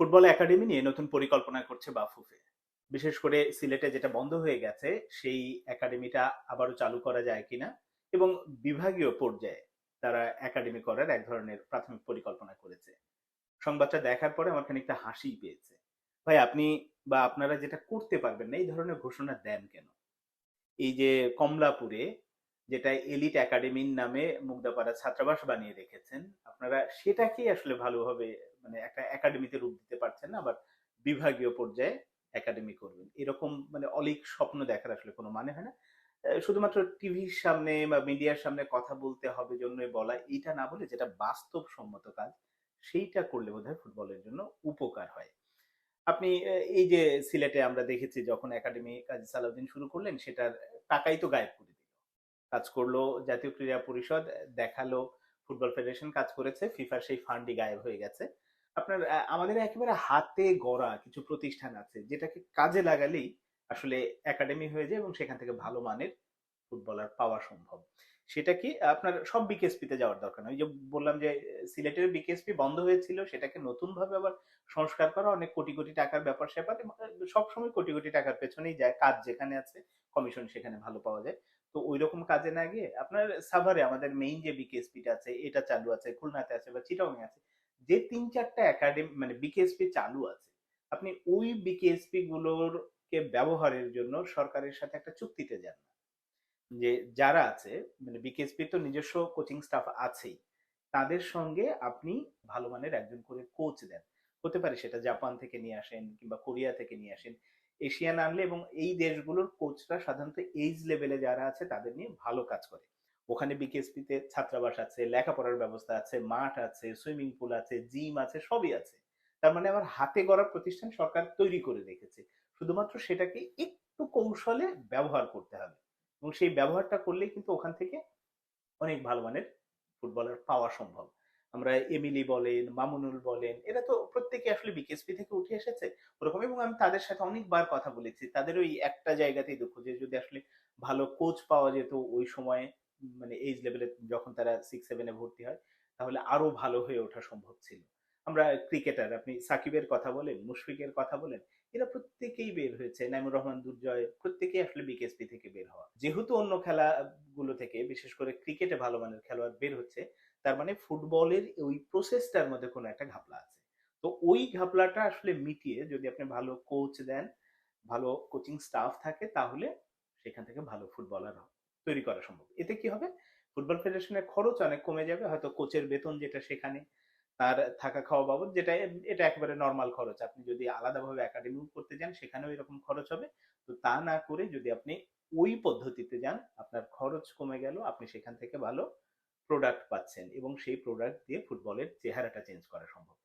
Football academy নিয়ে নতুন পরিকল্পনা করছে বাফুফে। বিশেষ করে সিলেটে যেটা বন্ধ হয়ে গেছে, সেই একাডেমিটা আবারও চালু করা যায় কিনা এবং বিভাগীয় পর্যায়ে তারা একাডেমি করার এক ধরনের প্রাথমিক পরিকল্পনা করেছে। সংবাদটা দেখার পরে আমার খানিকটা হাসি পেয়েছে। ভাই, আপনি বা আপনারা যেটা করতে পারবেন না, এই ধরনের ঘোষণা দেন কেন? এই যে কমলাপুরে যেটা এলিট একাডেমির নামে মুগ্ধাপাড়া ছাত্রাবাস বানিয়ে রেখেছেন, আপনারা সেটাকেই আসলে ভালোভাবে মানে একটা একাডেমিতে রূপ দিতে পারছেন না আবার বিভাগীয় পর্যায়ে একাডেমি করবেন। এরকম মানে অলিক স্বপ্ন দেখার আসলে কোনো মানে হয় না। শুধুমাত্র টিভির সামনে বা মিডিয়ার সামনে কথা বলতে হবে জন্যই বলা এটা না বলে যেটা বাস্তবসম্মত কাজ, সেইটা করলে বোধহয় ফুটবলের জন্য উপকার হয়। আপনি এই যে সিলেটে আমরা দেখেছি যখন একাডেমি কাজী সালাউদ্দিন শুরু করলেন, সেটার টাকাই তো গায়েব করে দিল। কাজ করল জাতীয় ক্রীড়া পরিষদ, দেখাল, ফুটবল ফেডারেশন কাজ করেছে, ফিফার সেই ফান্ডই গায়েব হয়ে গেছে। আপনার আমাদের একেবারে হাতে গড়া কিছু প্রতিষ্ঠান আছে যেটাকে কাজে লাগালেই আসলে একাডেমি হয়ে যায় এবং সেখান থেকে ভালো মানের ফুটবলার পাওয়া সম্ভব। সেটা কি আপনার সব বিকেএসপি তে যাওয়ার দরকার নয় যে বললাম যে সিলেটের বিকেএসপি বন্ধ হয়েছিল সেটাকে নতুন ভাবে আবার সংস্কার করা অনেক কোটি কোটি টাকার ব্যাপার স্যাপার এবং, আহ, সবসময় কোটি কোটি টাকার পেছনেই যায় কাজ যেখানে আছে কমিশন সেখানে ভালো পাওয়া যায়। তো ওই রকম কাজে না গিয়ে আপনার সাভারে আমাদের মেইন যে বিকেএসপিটা আছে এটা চালু আছে খুলনাতে আছে বা চিটাং আছে যে তিন চারটা একাডেমি মানে বিকেএসপি চালু আছে, আপনি ওই বিকেএসপি গুলোর কে ব্যবহারের জন্য সরকারের সাথে একটা চুক্তিতে যান যে যারা আছে মানে বিকেএসপি তো নিজস্ব কোচিং স্টাফ আছেই, তাদের সঙ্গে আপনি ভালো মানের একজন করে কোচ দেন। হতে পারে সেটা জাপান থেকে নিয়ে আসেন কিংবা কোরিয়া থেকে নিয়ে আসেন, এশিয়ান আনলে এবং এই দেশগুলোর কোচরা সাধারণত এইজ লেভেলে যারা আছে, তাদের নিয়ে ভালো কাজ করে। ওখানে বিকেএসপি তে ছাত্রাবাস আছে, লেখাপড়ার ব্যবস্থা আছে, মাঠ আছে, সুইমিং পুল আছে, জিম আছে, সবই আছে। তার মানে আমার হাতে গড়া প্রতিষ্ঠান সরকার তৈরি করে রেখেছে। শুধুমাত্র সেটাকে একটু কৌশলে ব্যবহার করতে হবে। এবং সেই ব্যবহারটা করলেই কিন্তু ওখান থেকে অনেক ভালো মানের ফুটবলার পাওয়া সম্ভব। আমরা এমিলি বলেন, মামুনুল বলেন, এরা তো প্রত্যেকে আসলে বিকেএসপি থেকে উঠে এসেছে ওরকম। এবং আমি তাদের সাথে অনেকবার কথা বলেছি। তাদের ওই একটা জায়গাতেই দুঃখ যে যদি আসলে ভালো কোচ পাওয়া যেত ওই সময়ে মানে এইজ লেভেলে যখন তারা সিক্স সেভেনে ভর্তি হয়, তাহলে আরও ভালো হয়ে ওঠা সম্ভব ছিল। আমরা ক্রিকেটার আপনি সাকিবের কথা বলেন, মুশফিকের কথা বলেন, এরা প্রত্যেকেই বের হয়েছে। নাইমুর রহমান দুর্জয় প্রত্যেকেই আসলে বিকেএসপি থেকে বের হওয়া। যেহেতু অন্য খেলাগুলো থেকে, বিশেষ করে ক্রিকেটে ভালো মানের খেলোয়াড় বের হচ্ছে, তার মানে ফুটবলের ওই প্রসেসটার মধ্যে কোনো একটা ঘাপলা আছে। তো ওই ঘাপলাটা আসলে মিটিয়ে যদি আপনি ভালো কোচ দেন, ভালো কোচিং স্টাফ থাকে, তাহলে সেখান থেকে ভালো ফুটবলার তৈরি করা সম্ভব। এতে কি হবে? ফুটবল ফেডারেশনের খরচ অনেক কমে যাবে, হয়তো কোচের বেতন যেটা সেখানে, তার থাকা খাওয়া বাবদ যেটা এটা একেবারে নর্মাল খরচ। আপনি যদি আলাদাভাবে একাডেমি করতে যান, সেখানেও এরকম খরচ হবে। তো তা না করে যদি আপনি ওই পদ্ধতিতে যান, আপনার খরচ কমে গেল, আপনি সেখান থেকে ভালো প্রোডাক্ট পাচ্ছেন এবং সেই প্রোডাক্ট দিয়ে ফুটবলের চেহারাটা চেঞ্জ করা সম্ভব।